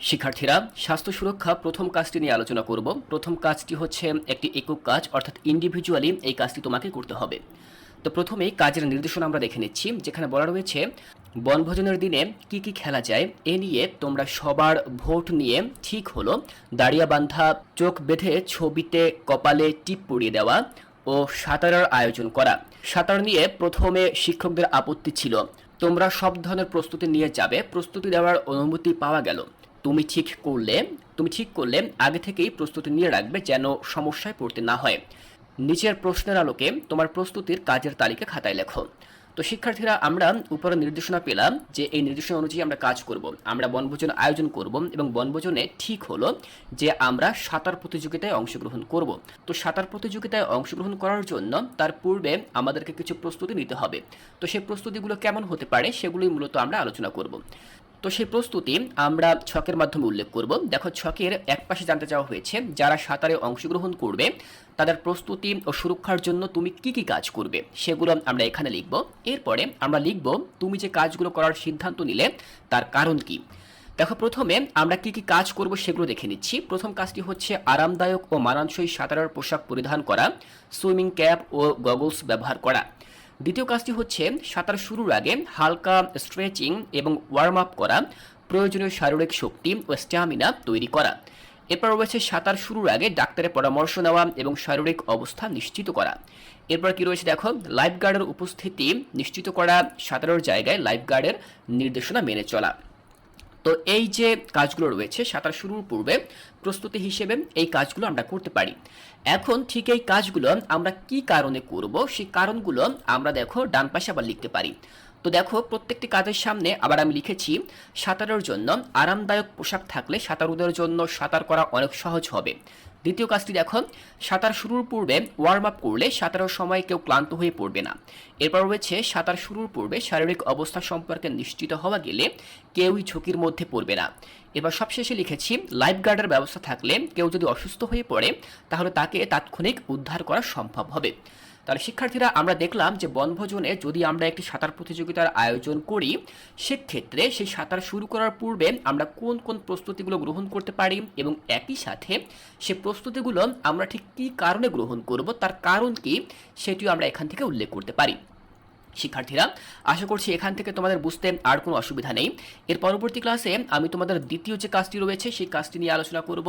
শিক্ষার্থীরা, স্বাস্থ্য সুরক্ষা প্রথম কাজটি নিয়ে আলোচনা করব। প্রথম কাজটি হচ্ছে একটি একক কাজ, অর্থাৎ ইন্ডিভিজুয়ালি এই কাজটি তোমাকে করতে হবে। তো প্রথমেই কাজের নির্দেশনা আমরা দেখে নিচ্ছি, যেখানে বলা রয়েছে, বনভোজনের দিনে কি কি খেলা যায়, এ নিয়ে তোমরা সবার ভোট নিয়ে ঠিক হলো। দাঁড়িয়া বান্ধা চোখ বেঁধে ছবিতে কপালে টিপ পরিয়ে দেওয়া ও সাঁতারের আয়োজন করা। সাঁতার নিয়ে প্রথমে শিক্ষকদের আপত্তি ছিল। তোমরা সব ধরনের প্রস্তুতি নিয়ে যাবে, প্রস্তুতি দেওয়ার অনুমতি পাওয়া গেল। তুমি ঠিক করলে, তুমি ঠিক করলে আগে থেকেই প্রস্তুতি নিয়ে রাখবে যেন সমস্যায় পড়তে না হয়। নিচের প্রশ্নের আলোকে তোমার প্রস্তুতির কাজের তালিকা খাতায় লেখো। তো শিক্ষার্থীরা, আমরা উপরে নির্দেশনা পেলাম যে এই নির্দেশনা অনুযায়ী আমরা কাজ করব। আমরা বনভোজন আয়োজন করব এবং বনভোজনে ঠিক হলো যে আমরা সাঁতার প্রতিযোগিতায় অংশগ্রহণ করব। তো সাঁতার প্রতিযোগিতায় অংশগ্রহণ করার জন্য তার পূর্বে আমাদেরকে কিছু প্রস্তুতি নিতে হবে। তো সেই প্রস্তুতিগুলো কেমন হতে পারে সেগুলোই মূলত আমরা আলোচনা করব। তো সেই প্রস্তুতি আমরা ছকের মাধ্যমে উল্লেখ করব। দেখো, ছকের এক পাশে জানতে চাওয়া হয়েছে, যারা সাঁতারে অংশগ্রহণ করবে, তাদের প্রস্তুতি ও সুরক্ষার জন্য তুমি কি কি কাজ করবে, সেগুলো আমরা এখানে লিখব। এরপরে আমরা লিখব, তুমি যে কাজগুলো করার সিদ্ধান্ত নিলে, তার কারণ কি? দেখো, প্রথমে আমরা কি কি কাজ করব সেগুলো দেখে নিচ্ছি। প্রথম কাজটি হচ্ছে আরামদায়ক ও মানানসই সাঁতারের পোশাক পরিধান করা, সুইমিং ক্যাপ ও গগলস ব্যবহার করা। দ্বিতীয় কাজটি হচ্ছে সাঁতার শুরুর আগে হালকা স্ট্রেচিং এবং ওয়ার্ম আপ করা, প্রয়োজনীয় শারীরিক শক্তি ও স্ট্যামিনা তৈরি করা। এরপর রয়েছে সাঁতার শুরুর আগে ডাক্তারের পরামর্শ নেওয়া এবং শারীরিক অবস্থা নিশ্চিত করা। এরপর কি রয়েছে দেখো লাইফ গার্ডের উপস্থিতি নিশ্চিত করা, সাঁতারের জায়গায় লাইফ গার্ডের নির্দেশনা মেনে চলা। তো এই যে কাজগুলো রয়েছে সাঁতার শুরুর পূর্বে প্রস্তুতি হিসেবে এই কাজগুলো আমরা করতে পারি। এখন ঠিক এই কাজগুলো আমরা কি কারণে করব, সেই কারণগুলো আমরা দেখো ডান পাশে আবার লিখতে পারি। তো দেখো প্রত্যেকটি কাজের সামনে আবার আমি লিখেছি, সাঁতারের জন্য আরামদায়ক পোশাক থাকলে সাঁতারুদের জন্য সাঁতার করা অনেক সহজ হবে। দ্বিতীয় কাজটি দেখো, সাঁতার শুরুর পূর্বে ওয়ার্ম আপ করলে সাঁতারের সময় কেউ ক্লান্ত হয়ে পড়বে না। এরপর রয়েছে, সাঁতার শুরুর পূর্বে শারীরিক অবস্থা সম্পর্কে নিশ্চিত হওয়া গেলে কেউই ঝুঁকির মধ্যে পড়বে না। এবার সবশেষে লিখেছি লাইফ গার্ডের ব্যবস্থা থাকলে কেউ যদি অসুস্থ হয়ে পড়ে, তাহলে তাকে তাৎক্ষণিক উদ্ধার করা সম্ভব হবে। তাহলে শিক্ষার্থীরা, আমরা দেখলাম যে বনভোজনে যদি আমরা একটি সাঁতার প্রতিযোগিতার আয়োজন করি, সেক্ষেত্রে সেই সাঁতার শুরু করার পূর্বে আমরা কোন কোন প্রস্তুতিগুলো গ্রহণ করতে পারি এবং একই সাথে সে প্রস্তুতিগুলো আমরা ঠিক কী কারণে গ্রহণ করব, তার কারণ কি সেটিও আমরা এখান থেকে উল্লেখ করতে পারি। শিক্ষার্থীরা, আশা করছি এখান থেকে তোমাদের বুঝতে আর কোনো অসুবিধা নেই। এর পরবর্তী ক্লাসে আমি তোমাদের দ্বিতীয় যে কাজটি রয়েছে, সেই কাজটি নিয়ে আলোচনা করব।